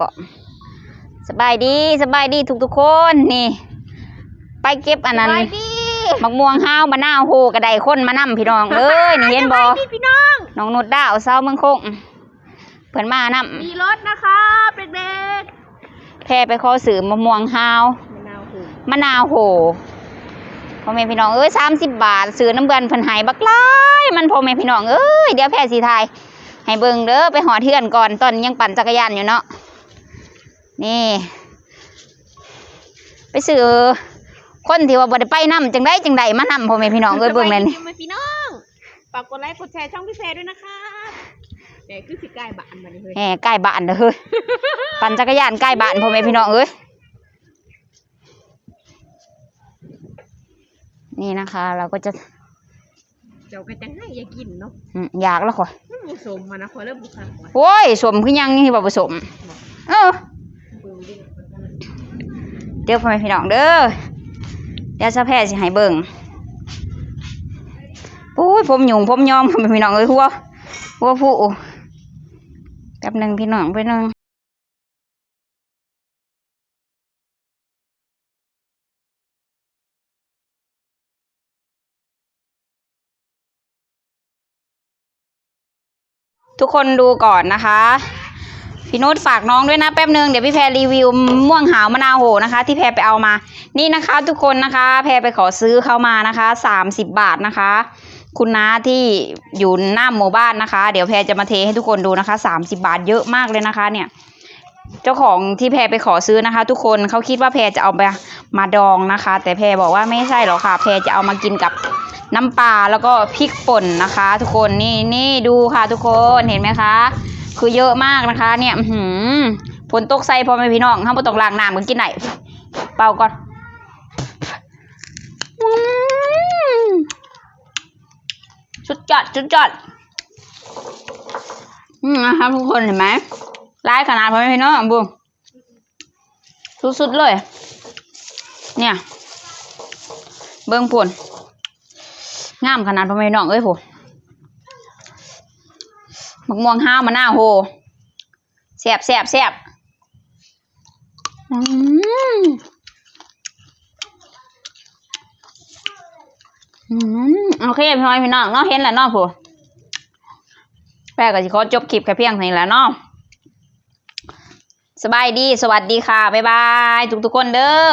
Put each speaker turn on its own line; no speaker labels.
ก็สบายดีสบายดีทุกทุกๆคนนี่ ไปเก็บอันนั้น
ไปดิ
มักม่วงห้าวมะนาวโหกระไดคนมานํพี่น้องเอ้ยนี่เห็นบ่
ไปดิพี่น้อง
น้องนุดดาวเศร้าเมืองคงเพิ่นมานํ
มีรถนะครับเด็ก
แพรไปขอซื้อมะม่วงห้าว
ๆมะนาวหู
มะนาวโหพ่อแม่พี่น้องเอ้ยสามสิบบาทซื้อน้ำเบือนเพิ่นใหายบักหลายมันพ่อแม่พี่น้องเอ้ยเดี๋ยวแพรสีไทยให้เบิ่งเด้อไปหอเทือนก่อนตอนยังปั่นจักรยานอยู่เนาะ นี่ ไปซื้อคนที่ว่าบ่ได้ไปนํจังได้จังไดมานํพ่อแม่พี่น้องเอ้ยเบิ่งเลยนี่
สบายดีพี่น้องฝากกดไลค์กดแชร์ช่องพี่แพรด้วยนะคะแต่คือสิใกล้บ้านมาเลยเฮ้ย
แหมใกล้บ้านเด้อเฮ้ยปั่นจักรยานใกล้บ้านพ่อแม่พี่น้องเอ้ยนี่นะคะ เราก็จะ
เจ้าก็จะให้อย่ากินเนาะ
อืมอยากแล้วขอ
มันผสมมานะขอเริ่มบุคคลก่อน
โอ้ยสมคือยังนี่บ่ผสม เออ
เบิ่งดิ
เดี๋ยวพ่อแม่พี่น้องเด้อเดี๋ยวซะแพ้สิให้เบิ่งปุ้ยผมหยุ่งผมยอมพ่อแม่พี่น้องเอ้ยหัวหัวผู้แป๊บหนึงพี่น้องแป๊บนึงทุกคนดูก่อนนะคะ พี่นุชฝากน้องด้วยนะแป๊บนึงเดี๋ยวพี่แพรรีวิวม่วงหาวมะนาวโหนะคะ ที่แพรไปเอามา นี่นะคะ ทุกคนนะคะ แพรไปขอซื้อเข้ามานะคะสามสิบบาทนะคะ คุณน้าที่อยู่หน้าหมู่บ้านนะคะ เดี๋ยวแพรจะมาเทให้ทุกคนดูนะคะสามสิบาทเยอะมากเลยนะคะ เนี่ย เจ้าของที่แพรไปขอซื้อนะคะ ทุกคนเขาคิดว่าแพรจะเอาไปมาดองนะคะ แต่แพรบอกว่าไม่ใช่หรอกค่ะ แพรจะเอามากินกับน้ำปลาแล้วก็พริกป่นนะคะ ทุกคนนี่นี่ดูค่ะทุกคนเห็นไหมคะ คือเยอะมากนะคะ เนี่ยหือฝนตกใส่พอไหมพี่น้องห้ามบ่ต้องล้างน้ำกันกินไหนเป่าก่อนอืมสุดยอดสุดยอดอืมนะครับทุกคนเห็นไหมร้ายขนาดพอไหมพี่น้องบุ้งสุดๆเลย เนี่ย เบิ้งผลงามขนาดพอไหมพี่น้องเอ้ยผล มะม่วงห้าวมะนาวโหแซ่บแซ่บแซ่บอืมอืมโอเคพี่น้อยพี่น้องเนาะเห็นแล้วเนาะผู้แป้ก็จะขอจบคลิปแค่เพียงเท่านี้แหล้วเนาะสบายดี สวัสดีค่ะ บ๊ายบาย ทุกๆคนเด้อ